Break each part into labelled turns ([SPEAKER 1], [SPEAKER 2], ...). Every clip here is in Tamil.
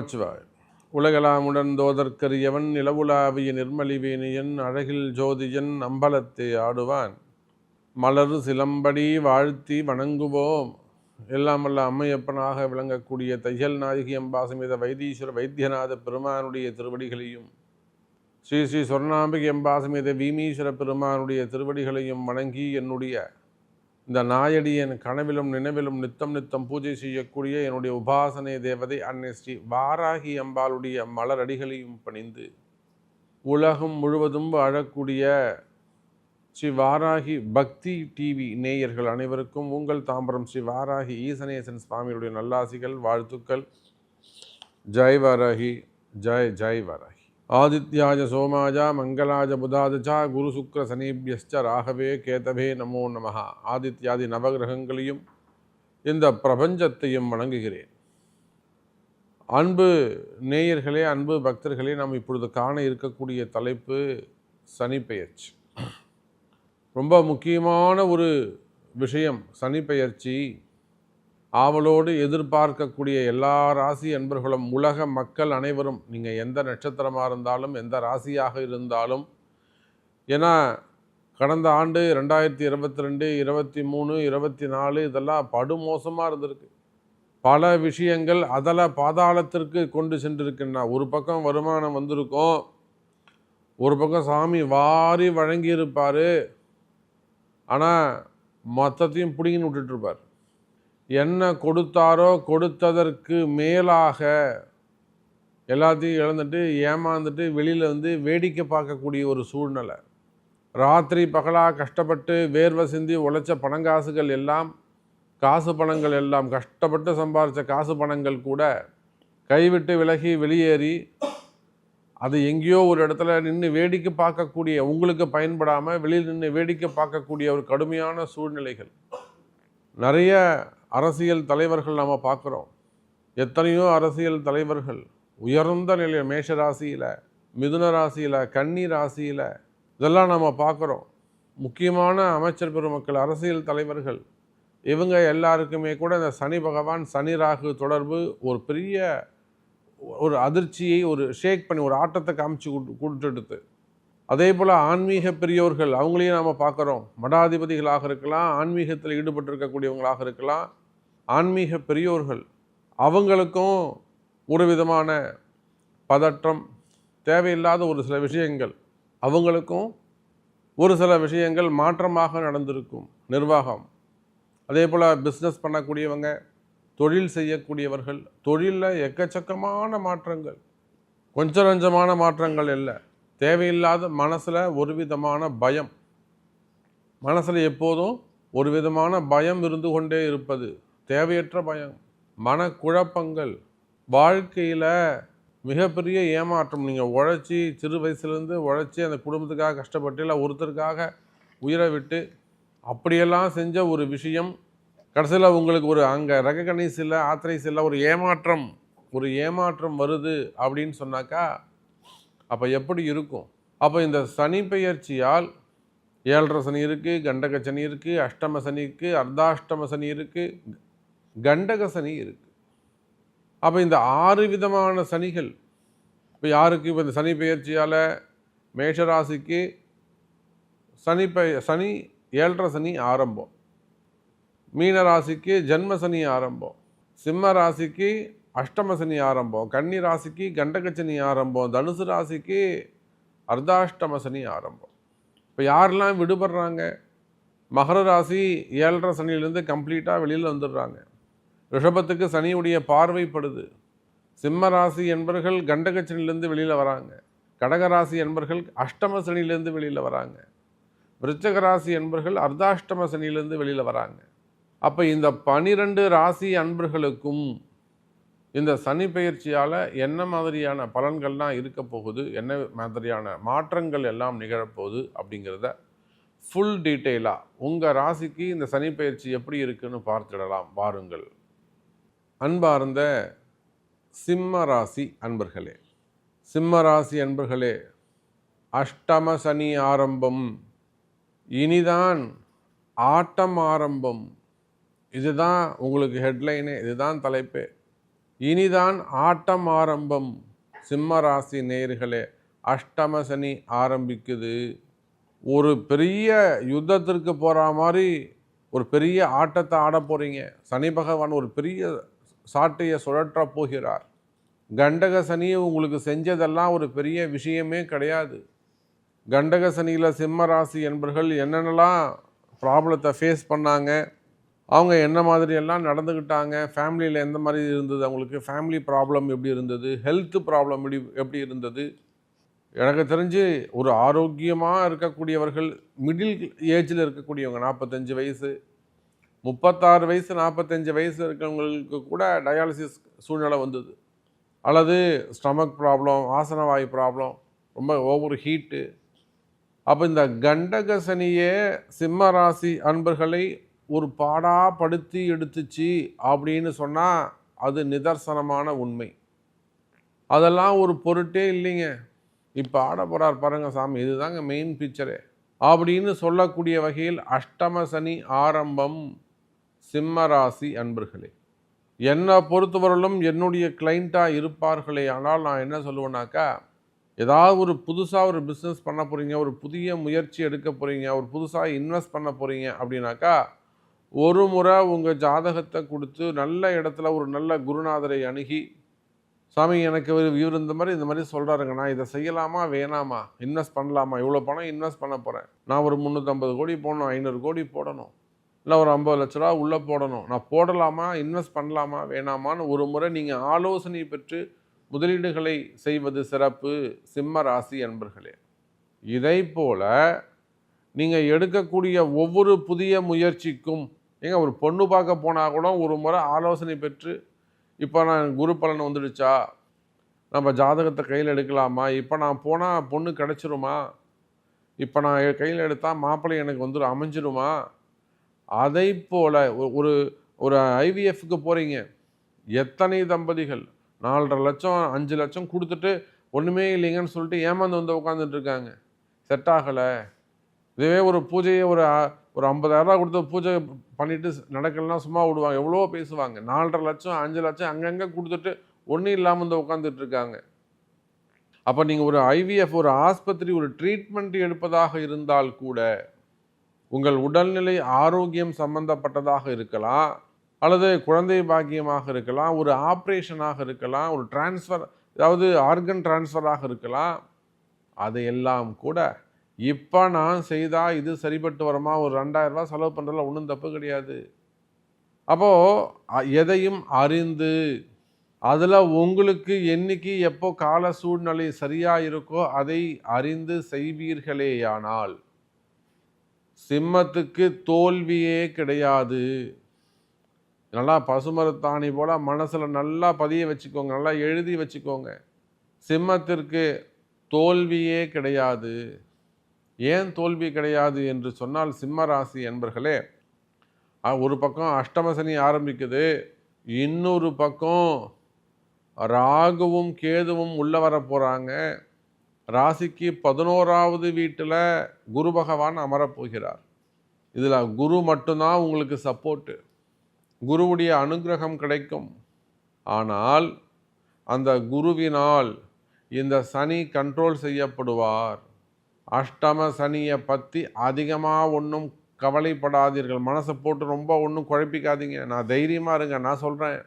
[SPEAKER 1] நமச்சிவாய் உலகலாமுடன் தோதற்கரியவன் நிலவுலாவிய நிர்மலிவேணியன் அழகில் ஜோதியன் அம்பலத்தை ஆடுவான். மலர் சிலம்படி வாழ்த்தி வணங்குவோம். எல்லாம் வல்ல அம்மையப்பனாக விளங்கக்கூடிய தையல் நாயகி அம்பாசமேத வைத்தீஸ்வர வைத்தியநாத பெருமானுடைய திருவடிகளையும் ஸ்ரீ ஸ்ரீ சொர்ணாம்பிகை அம்பாசமேத வீமீஸ்வர பெருமானுடைய திருவடிகளையும் வணங்கி என்னுடைய இந்த நாயடி என் கனவிலும் நினைவிலும் நித்தம் நித்தம் பூஜை செய்யக்கூடிய என்னுடைய உபாசனை தேவதை அன்னை ஸ்ரீ வாராகி அம்பாளுடைய மலரடிகளையும் பணிந்து உலகம் முழுவதும் வாழக்கூடிய ஸ்ரீ வாராகி பக்தி டிவி நேயர்கள் அனைவருக்கும் உங்கள் தாம்பரம் ஸ்ரீ வாராகி ஈசனேசன் சுவாமியுடைய நல்லாசிகள் வாழ்த்துக்கள். ஜெய் வாராகி ஜெய் ஜெய் வாராகி. ஆதித்யாஜ சோமாஜா மங்களாஜ புதாதச்சா குரு சுக்ர சனீபியஸ்ச ராகவே கேதவே நமோ நமஹ. ஆதித்யாதி நவகிரகங்களையும் இந்த பிரபஞ்சத்தையும் வணங்குகிறேன். அன்பு நேயர்களே அன்பு பக்தர்களே நாம் இப்பொழுது காண இருக்கக்கூடிய தலைப்பு சனிப்பெயர்ச்சி ரொம்ப முக்கியமான ஒரு விஷயம் சனிப்பெயர்ச்சி ஆவலோடு எதிர்பார்க்கக்கூடிய எல்லா ராசி அன்பர்களும் உலக மக்கள் அனைவரும் நீங்கள் எந்த நட்சத்திரமாக இருந்தாலும் எந்த ராசியாக இருந்தாலும் ஏன்னா கடந்த ஆண்டு ரெண்டாயிரத்தி இருபத்தி ரெண்டு இருபத்தி மூணு இருபத்தி நாலு இதெல்லாம் படுமோசமாக இருந்திருக்கு. பல விஷயங்கள் அதில் பாதாளத்திற்கு கொண்டு சென்றிருக்குன்னா ஒரு பக்கம் வருமானம் வந்திருக்கும் ஒரு பக்கம் சாமி வாரி வழங்கியிருப்பார். ஆனால் மொத்தத்தையும் பிடிங்கின்னு விட்டுட்ருப்பார் என்ன கொடுத்தாரோ கொடுத்ததற்கு மேலாக எல்லாத்தையும் இழந்துட்டு ஏமாந்துட்டு வெளியில் வந்து வேடிக்கை பார்க்கக்கூடிய ஒரு சூழ்நிலை. ராத்திரி பகலாக கஷ்டப்பட்டு வேர்வை சிந்தி உழைச்ச பணங்காசுகள் எல்லாம் காசு பணங்கள் எல்லாம் கஷ்டப்பட்டு சம்பாரித்த காசு பணங்கள் கூட கைவிட்டு விலகி வெளியேறி அது எங்கேயோ ஒரு இடத்துல நின்று வேடிக்கை பார்க்கக்கூடிய உங்களுக்கு பயன்படாமல் வெளியில் நின்று வேடிக்கை பார்க்கக்கூடிய ஒரு கடுமையான சூழ்நிலைகள். நிறைய அரசியல் தலைவர்கள் நாம் பார்க்குறோம். எத்தனையோ அரசியல் தலைவர்கள் உயர்ந்த நிலையில் மேஷ ராசியில் மிதுன ராசியில் கன்னி ராசியில் இதெல்லாம் நம்ம பார்க்குறோம். முக்கியமான அமைச்சர் பெருமக்கள் அரசியல் தலைவர்கள் இவங்க எல்லாருக்குமே கூட இந்த சனி பகவான் சனி ராகு தொடர்பு ஒரு பெரிய ஒரு அதிர்ச்சியை ஒரு ஷேக் பண்ணி ஒரு ஆட்டத்தை காமிச்சு கொடுத்துடுது. அதே போல் ஆன்மீக பெரியோர்கள் அவங்களையும் நாம் பார்க்குறோம். மடாதிபதிகளாக இருக்கலாம் ஆன்மீகத்தில் ஈடுபட்டிருக்கக்கூடியவங்களாக இருக்கலாம். ஆன்மீக பெரியோர்கள் அவங்களுக்கும் ஒரு விதமான பதற்றம் தேவையில்லாத ஒரு சில விஷயங்கள் அவங்களுக்கும் ஒரு சில விஷயங்கள் மாற்றமாக நடந்திருக்கும். நிர்வாகம். அதே போல் பிஸ்னஸ் பண்ணக்கூடியவங்க தொழில் செய்யக்கூடியவர்கள் தொழிலில் எக்கச்சக்கமான மாற்றங்கள். கொஞ்சம் நஞ்சமான மாற்றங்கள் இல்லை. தேவையில்லாத மனசில் ஒரு விதமான பயம். மனசில் எப்போதும் ஒரு விதமான பயம் இருந்து கொண்டே இருப்பது. தேவையற்ற பயம் மனக்குழப்பங்கள் வாழ்க்கையில் மிகப்பெரிய ஏமாற்றம். நீங்கள் உழைச்சி சிறு வயசுலேருந்து உழைச்சி அந்த குடும்பத்துக்காக கஷ்டப்பட்டு இல்லை ஒருத்தருக்காக உயிரை விட்டு அப்படியெல்லாம் செஞ்ச ஒரு விஷயம் கடைசியில் உங்களுக்கு ஒரு அங்கே ரெகனைஸ் இல்லை ஆத்தரைஸ் இல்லை ஒரு ஏமாற்றம் ஒரு ஏமாற்றம் வருது அப்படின்னு சொன்னாக்கா அப்போ எப்படி இருக்கும்? அப்போ இந்த சனி பெயர்ச்சியால் ஏழரை சனி இருக்குது கண்டக சனி இருக்குது அஷ்டம சனி இருக்குது அர்த்தாஷ்டம சனி இருக்குது கண்டக சனி இருக்குது அப்போ இந்த ஆறு விதமான சனிகள் இப்போ யாருக்கு? இப்போ இந்த சனி பெயர்ச்சியால் மேஷராசிக்கு சனி பய சனி ஏழரை சனி ஆரம்பம். மீன ராசிக்கு ஜென்ம சனி ஆரம்பம். சிம்ம ராசிக்கு அஷ்டம சனி ஆரம்பம். கன்னி ராசிக்கு கண்டக சனி ஆரம்பம். தனுசு ராசிக்கு அர்த்தாஷ்டம சனி ஆரம்பம். இப்போ யாரெல்லாம் விடுபடுறாங்க? மகர ராசி ஏழரை சனியிலேருந்து கம்ப்ளீட்டாக வெளியில் வந்துடுறாங்க. ரிஷபத்துக்கு சனியுடைய பார்வைப்படுது. சிம்ம ராசி என்பர்கள் கண்டகச்சனிலேருந்து வெளியில் வராங்க. கடகராசி என்பர்கள் அஷ்டம சனியிலேருந்து வெளியில் வராங்க. விருச்சக ராசி என்பர்கள் அர்த்தாஷ்டம சனியிலேருந்து வெளியில் வராங்க. அப்போ இந்த பனிரெண்டு ராசி அன்பர்களுக்கும் இந்த சனி பயிற்சியால் என்ன மாதிரியான பலன்கள்லாம் இருக்க போகுது? என்ன மாதிரியான மாற்றங்கள் எல்லாம் நிகழப்போகுது அப்படிங்கிறத ஃபுல் டீட்டெயிலாக உங்கள் ராசிக்கு இந்த சனி பயிற்சி எப்படி இருக்குன்னு பார்த்துடலாம். வாருங்கள். அன்பார்ந்த சிம்ம ராசி அன்பர்களே சிம்ம ராசி அன்பர்களே அஷ்டம சனி ஆரம்பம் இனிதான் ஆட்டம் ஆரம்பம். இதுதான் உங்களுக்கு ஹெட்லைனு இதுதான் தலைப்பு. இனிதான் ஆட்டம் ஆரம்பம். சிம்ம ராசி நேயர்களே அஷ்டம சனி ஆரம்பிக்குது. ஒரு பெரிய யுத்தத்திற்கு போகிற மாதிரி ஒரு பெரிய ஆட்டத்தை ஆட போகிறீங்க சனி பகவான் ஒரு பெரிய சாட்டையை சுழற்ற போகிறார். கண்டக சனியை உங்களுக்கு செஞ்சதெல்லாம் ஒரு பெரிய விஷயமே கிடையாது. கண்டக சனியில் சிம்ம ராசி என்பர்கள் என்னென்னலாம் ப்ராப்ளத்தை ஃபேஸ் பண்ணாங்க அவங்க என்ன மாதிரி எல்லாம் நடந்துக்கிட்டாங்க ஃபேமிலியில் எந்த மாதிரி இருந்தது அவங்களுக்கு ஃபேமிலி ப்ராப்ளம் எப்படி இருந்தது ஹெல்த் ப்ராப்ளம் எப்படி எப்படி இருந்தது. எனக்கு தெரிஞ்சு ஒரு ஆரோக்கியமாக இருக்கக்கூடியவர்கள் மிடில் ஏஜில் இருக்கக்கூடியவங்க நாற்பத்தஞ்சு வயசு முப்பத்தாறு வயசு நாற்பத்தஞ்சு வயசு இருக்கிறவங்களுக்கு கூட டயாலிசிஸ் சூழ்நிலை வந்தது. அல்லது ஸ்டமக் ப்ராப்ளம் ஆசனவாயு ப்ராப்ளம் ரொம்ப ஓவர் ஹீட்டு. அப்போ இந்த கண்டக சனியே சிம்ம ராசி அன்பர்களை ஒரு பாடா படுத்தி எடுத்துச்சு அப்படின்னு சொன்னால் அது நிதர்சனமான உண்மை. அதெல்லாம் ஒரு பொருட்டே இல்லைங்க. இப்போ ஆட போகிறார் பாருங்க சாமி இதுதாங்க மெயின் பிக்சரே அப்படின்னு சொல்லக்கூடிய வகையில் அஷ்டம சனி ஆரம்பம். சிம்மராசி அன்பர்களே என்னை பொறுத்தவரையிலும் என்னுடைய கிளைண்ட்டாக இருப்பார்களே ஆனால் நான் என்ன சொல்லுவேன்னாக்கா ஏதாவது ஒரு புதுசாக ஒரு பிஸ்னஸ் பண்ண போகிறீங்க ஒரு புதிய முயற்சி எடுக்க போகிறீங்க ஒரு புதுசாக இன்வெஸ்ட் பண்ண போகிறீங்க அப்படின்னாக்கா ஒரு முறை உங்கள் ஜாதகத்தை கொடுத்து நல்ல இடத்துல ஒரு நல்ல குருநாதரை அணுகி சாமி எனக்கு ஒரு இவர் இந்த மாதிரி இந்த மாதிரி சொல்கிறாருங்க நான் இதை செய்யலாமா வேணாமா இன்வெஸ்ட் பண்ணலாமா இவ்வளோ பணம் இன்வெஸ்ட் பண்ண போகிறேன் நான் ஒரு முந்நூற்றம்பது கோடி போடணும் ஐநூறு கோடி போடணும். இல்லை ஒரு ஐம்பது லட்ச ரூபா உள்ளே போடணும். நான் போடலாமா? இன்வெஸ்ட் பண்ணலாமா? வேணாமான்னு ஒரு முறை நீங்கள் ஆலோசனை பெற்று முதலீடுகளை செய்வது சிறப்பு. சிம்ம ராசி அன்பர்களே இதை போல் நீங்கள் எடுக்கக்கூடிய ஒவ்வொரு புதிய முயற்சிக்கும் ஏங்க ஒரு பொண்ணு பார்க்க போனால் கூட ஒரு முறை ஆலோசனை பெற்று இப்போ நான் குரு பலன் வந்துடுச்சா? நம்ம ஜாதகத்தை கையில் எடுக்கலாமா? இப்போ நான் போனால் பொண்ணு கிடச்சிருமா? இப்போ நான் கையில் எடுத்தால் மாப்பிள்ளை எனக்கு வந்துடும் அமைஞ்சிருமா? அதை போல் ஒரு ஒரு ஐவிஎஃப்க்கு போகிறீங்க எத்தனை தம்பதிகள்? நாலரை லட்சம் அஞ்சு லட்சம் கொடுத்துட்டு ஒன்றுமே இல்லைங்கன்னு சொல்லிட்டு ஏமாந்து வந்து உட்காந்துட்டு இருக்காங்க. செட் ஆகலை. இதுவே ஒரு பூஜையை ஒரு ஒரு ஐம்பதாயிரரூபா கொடுத்து பூஜை பண்ணிவிட்டு நடக்கலைன்னா சும்மா விடுவாங்க. எவ்வளோ பேசுவாங்க. நாலரை லட்சம் அஞ்சு லட்சம் அங்கங்கே கொடுத்துட்டு ஒன்றும் இல்லாமல் வந்து உட்காந்துட்டு இருக்காங்க. அப்போ நீங்கள் ஒரு ஐவிஎஃப் ஒரு ஆஸ்பத்திரி ஒரு ட்ரீட்மெண்ட் எடுப்பதாக இருந்தால் கூட உங்கள் உடல்நிலை ஆரோக்கியம் சம்பந்தப்பட்டதாக இருக்கலாம் அல்லது குழந்தை பாக்கியமாக இருக்கலாம் ஒரு ஆப்ரேஷனாக இருக்கலாம் ஒரு டிரான்ஸ்ஃபர் அதாவது ஆர்கன் டிரான்ஸ்ஃபராக இருக்கலாம். அதையெல்லாம் கூட இப்போ நான் செய்தால் இது சரிப்பட்டு வருமா? ஒரு ரெண்டாயிரம் செலவு பண்ணுறதுல ஒன்றும் தப்பு கிடையாது. அப்போது எதையும் அறிந்து அதில் உங்களுக்கு என்னைக்கு எப்போ கால சூழ்நிலை சரியாக இருக்கோ அதை அறிந்து செய்வீர்களேயானால் சிம்மத்துக்கு தோல்வியே கிடையாது. நல்லா பசுமரத்தாணி போல் மனசில் நல்லா பதிய வச்சுக்கோங்க நல்லா எழுதி வச்சுக்கோங்க. சிம்மத்திற்கு தோல்வியே கிடையாது. ஏன் தோல்வி கிடையாது என்று சொன்னால் சிம்ம ராசி என்பர்களே ஒரு பக்கம் அஷ்டமசனி ஆரம்பிக்குது இன்னொரு பக்கம் ராகுவும் கேதுவும் உள்ளே வர போகிறாங்க ராசிக்கு பதினோராவது வீட்டில் குரு பகவான் அமரப் போகிறார். இதில் குரு மட்டும்தான் உங்களுக்கு சப்போர்ட்டு குருவுடைய அனுக்கிரகம் கிடைக்கும். ஆனால் அந்த குருவினால் இந்த சனி கண்ட்ரோல் செய்யப்படுவார். அஷ்டம சனியை பற்றி அதிகமாக ஒன்றும் கவலைப்படாதீர்கள். மனசை போட்டு ரொம்ப ஒன்றும் குழப்பிக்காதீங்க. நான் தைரியமாக இருங்க நான் சொல்கிறேன்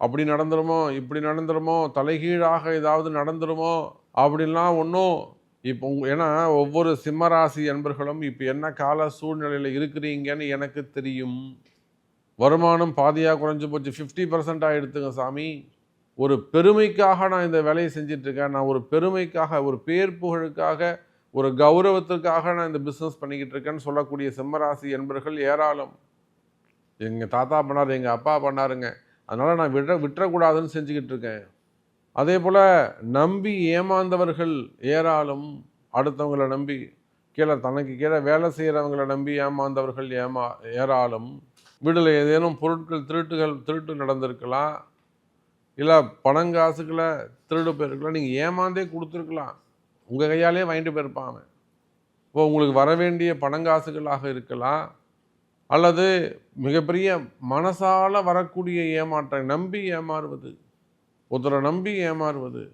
[SPEAKER 1] அப்படி நடந்துருமோ இப்படி நடந்துருமோ தலைகீழாக ஏதாவது நடந்துருமோ அப்படின்லாம் ஒன்றும் இப்போ ஏன்னா ஒவ்வொரு சிம்மராசி என்பர்களும் இப்போ என்ன கால சூழ்நிலையில் இருக்கிறீங்கன்னு எனக்கு தெரியும். வருமானம் பாதியாக குறைஞ்சி போச்சு. ஃபிஃப்டி பர்சண்ட்டாக எடுத்துங்க சாமி. ஒரு பெருமைக்காக நான் இந்த வேலையை செஞ்சிட்ருக்கேன். நான் ஒரு பெருமைக்காக ஒரு பேர் புகழுக்காக ஒரு கௌரவத்திற்காக நான் இந்த பிஸ்னஸ் பண்ணிக்கிட்டு இருக்கேன்னு சொல்லக்கூடிய சிம்மராசி என்பர்கள் ஏராளம். எங்கள் தாத்தா பண்ணார் எங்கள் அப்பா பண்ணாருங்க. அதனால் நான் விட விட்டுறக்கூடாதுன்னு செஞ்சுக்கிட்டு இருக்கேன் அதே போல் நம்பி ஏமாந்தவர்கள் ஏராளம் அடுத்தவங்களை நம்பி கீழே தனக்கு கீழே வேலை செய்கிறவங்களை நம்பி ஏமாந்தவர்கள் ஏமா ஏராளம். வீட்டில் ஏதேனும் பொருட்கள் திருட்டுகள் திருட்டு நடந்திருக்கலாம் இல்லை பணங்காசுகளை திருடு போயிருக்கலாம் நீங்கள் ஏமாந்தே கொடுத்துருக்கலாம். உங்கள் கையாலே வாங்கிட்டு போயிருப்பான் அவன். இப்போ உங்களுக்கு வர வேண்டிய பணங்காசுகளாக இருக்கலாம். அல்லது மிகப்பெரிய மனசால வரக்கூடிய ஏமாற்றம் நம்பி ஏமாறுவது. ஒருத்தரை நம்பி ஏமாறுவது.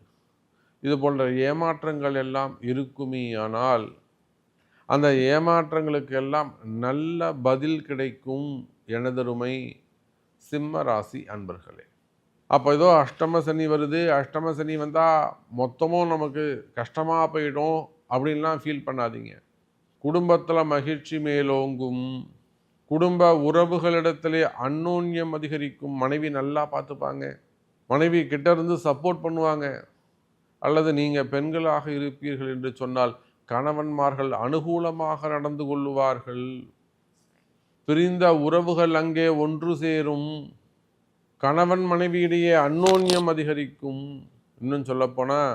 [SPEAKER 1] இது போன்ற ஏமாற்றங்கள் எல்லாம் இருக்குமே ஆனால் அந்த ஏமாற்றங்களுக்கு எல்லாம் நல்ல பதில் கிடைக்கும் எனதருமை சிம்ம ராசி அன்பர்களே. அப்போ ஏதோ அஷ்டம சனி வருது அஷ்டம சனி வந்தால் மொத்தமும் நமக்கு கஷ்டமாக போயிடும் அப்படின்லாம் ஃபீல் பண்ணாதீங்க. குடும்பத்தில் மகிழ்ச்சி மேலோங்கும் குடும்ப உறவுகளிடத்திலே அன்னோன்யம் அதிகரிக்கும் மனைவி நல்லா பார்த்துப்பாங்க. மனைவி கிட்ட இருந்து சப்போர்ட் பண்ணுவாங்க. அல்லது நீங்கள் பெண்களாக இருப்பீர்கள் என்று சொன்னால் கணவன்மார்கள் அனுகூலமாக நடந்து கொள்ளுவார்கள். பிரிந்த உறவுகள் அங்கே ஒன்று சேரும். கணவன் மனைவியிடையே அன்னோன்யம் அதிகரிக்கும். இன்னும் சொல்லப்போனால்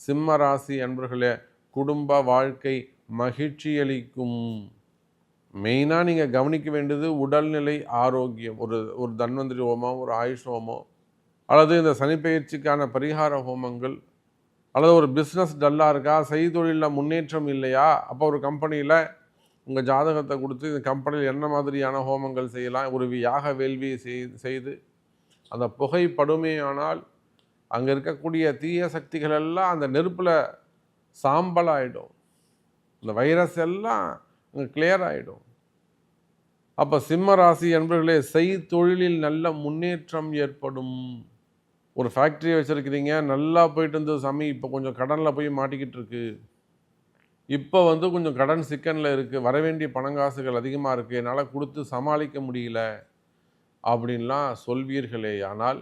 [SPEAKER 1] சிம்ம ராசி அன்பர்களே குடும்ப வாழ்க்கை மகிழ்ச்சி அளிக்கும். மெயினாக நீங்கள் கவனிக்க வேண்டியது உடல்நிலை ஆரோக்கியம். ஒரு ஒரு தன்வந்திரி ஹோமம் ஒரு ஆயுஷ் ஹோமம் அல்லது இந்த சனிப்பெயர்ச்சிக்கான பரிகார ஹோமங்கள் அல்லது ஒரு பிஸ்னஸ் டல்லாக இருக்கா செய்தொழிலில் முன்னேற்றம் இல்லையா அப்போ ஒரு கம்பெனியில் உங்கள் ஜாதகத்தை கொடுத்து இந்த கம்பெனியில் என்ன மாதிரியான ஹோமங்கள் செய்யலாம் ஒரு யாக வேள்வியை செய்து அந்த புகை படுமையானால் அங்கே இருக்கக்கூடிய தீய சக்திகள் எல்லாம் அந்த நெருப்பில் சாம்பல் ஆகிடும் இந்த வைரஸ் எல்லாம் அங்கே கிளியர் ஆகிடும் அப்போ சிம்ம ராசி என்பவர்களே செய் தொழிலில் நல்ல முன்னேற்றம் ஏற்படும். ஒரு ஃபேக்ட்ரி வச்சுருக்கிறீங்க நல்லா போயிட்டு இருந்தது சாமி இப்போ கொஞ்சம் கடனில் போய் மாட்டிக்கிட்டு இருக்கு. இப்போ வந்து கொஞ்சம் கடன் சிக்கனில் இருக்குது வர வேண்டிய பணங்காசுகள் அதிகமாக இருக்குது என்னால் கொடுத்து சமாளிக்க முடியல அப்படின்லாம் சொல்வீர்களே. ஆனால்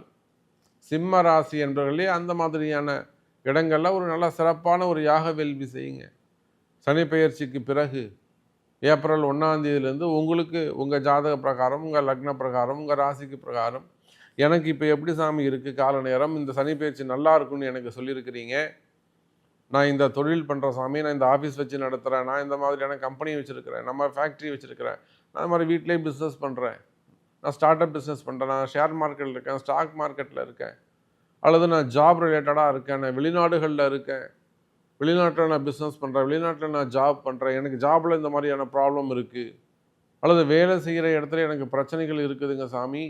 [SPEAKER 1] சிம்ம ராசி என்பவர்களே அந்த மாதிரியான இடங்களில் ஒரு நல்ல சிறப்பான ஒரு யாக வேள்வி செய்யுங்க. சனி பெயர்ச்சிக்கு பிறகு ஏப்ரல் ஒன்றாந்தேதியிலேருந்து உங்களுக்கு உங்கள் ஜாதக பிரகாரம் உங்கள் லக்ன பிரகாரம் உங்கள் ராசிக்கு பிரகாரம் எனக்கு இப்போ எப்படி சாமி இருக்குது கால நேரம். இந்த சனி பயிற்சி நல்லா இருக்குன்னு எனக்கு சொல்லியிருக்கிறீங்க. நான் இந்த தொழில் பண்ணுற சாமி நான் இந்த ஆஃபீஸ் வச்சு நடத்துகிறேன் நான் இந்த மாதிரியான கம்பெனி வச்சுருக்கிறேன். நம்ம ஃபேக்ட்ரி வச்சுருக்கிறேன். நான் இந்த மாதிரி வீட்லேயே பிஸ்னஸ் பண்ணுறேன் நான் ஸ்டார்ட் அப் பிஸ்னஸ் பண்ணுறேன் நான் ஷேர் மார்க்கெட்டில் இருக்கேன். ஸ்டாக் மார்க்கெட்டில் இருக்கேன். அல்லது நான் ஜாப் ரிலேட்டடாக இருக்கேன். நான் வெளிநாடுகளில் இருக்கேன். வெளிநாட்டில் நான் பிஸ்னஸ் பண்ணுறேன் வெளிநாட்டில் நான் ஜாப் பண்ணுறேன் எனக்கு ஜாபில் இந்த மாதிரியான ப்ராப்ளம் இருக்குது அல்லது வேலை செய்கிற இடத்துல எனக்கு பிரச்சனைகள் இருக்குதுங்க சாமி.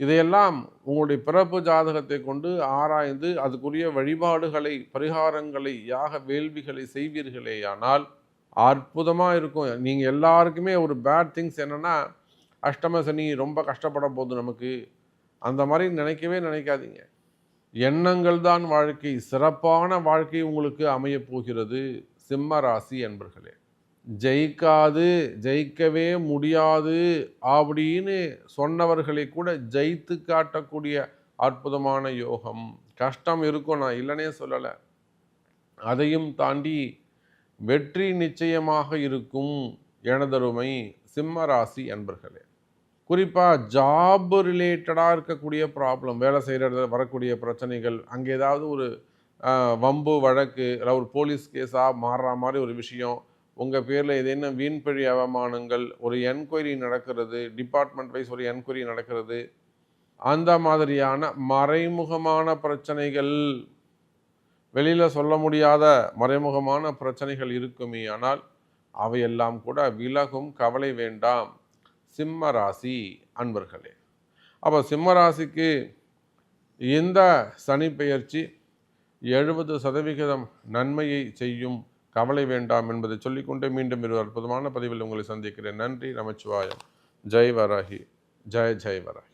[SPEAKER 1] இதையெல்லாம் உங்களுடைய பிறப்பு ஜாதகத்தை கொண்டு ஆராய்ந்து அதுக்குரிய வழிபாடுகளை பரிகாரங்களை யாக வேள்விகளை செய்வீர்களேயானால் அற்புதமாக இருக்கும். நீங்கள் எல்லாருக்குமே ஒரு பேட் திங்ஸ் என்னென்னா அஷ்டம சனி ரொம்ப கஷ்டப்பட போகுது நமக்கு. அந்த மாதிரி நினைக்கவே நினைக்காதீங்க. எண்ணங்கள் தான் வாழ்க்கை. சிறப்பான வாழ்க்கை உங்களுக்கு அமையப் போகிறது. சிம்ம ராசி என்பர்களே ஜெயிக்காது ஜெயிக்கவே முடியாது அப்படின்னு சொன்னவர்களை கூட ஜெயித்து காட்டக்கூடிய அற்புதமான யோகம். கஷ்டம் இருக்கும் நான் இல்லைனே சொல்லலை. அதையும் தாண்டி வெற்றி நிச்சயமாக இருக்கும் எனதருமை சிம்ம ராசி அன்பர்களே. குறிப்பாக ஜாப் ரிலேட்டடாக இருக்கக்கூடிய ப்ராப்ளம் வேலை செய்கிற இடத்துல வரக்கூடிய பிரச்சனைகள் அங்கே ஏதாவது ஒரு வம்பு வழக்கு இல்லை ஒரு போலீஸ் கேஸாக மாறுற மாதிரி ஒரு விஷயம் உங்கள் பேரில் ஏதேனும் வீண்பழி அவமானங்கள் ஒரு என்கொயரி நடக்கிறது டிபார்ட்மெண்ட் வைஸ் ஒரு என்கொயரி நடக்கிறது அந்த மாதிரியான மறைமுகமான பிரச்சனைகள் வெளியில் சொல்ல முடியாத மறைமுகமான பிரச்சனைகள் இருக்குமே ஆனால் அவையெல்லாம் கூட விலகும் கவலை வேண்டாம். சிம்ம ராசி அன்பர்களே. அப்போ சிம்ம ராசிக்கு இந்த சனி பெயர்ச்சி எழுபது சதவிகிதம் நன்மையை செய்யும் கவலை வேண்டாம் என்பதை சொல்லிக்கொண்டே மீண்டும் இரு அற்புதமான பதிவில் உங்களை சந்திக்கிறேன். நன்றி நமச்சிவாயம். ஜெய் வராகி. ஜெய் ஜெய் வராகி.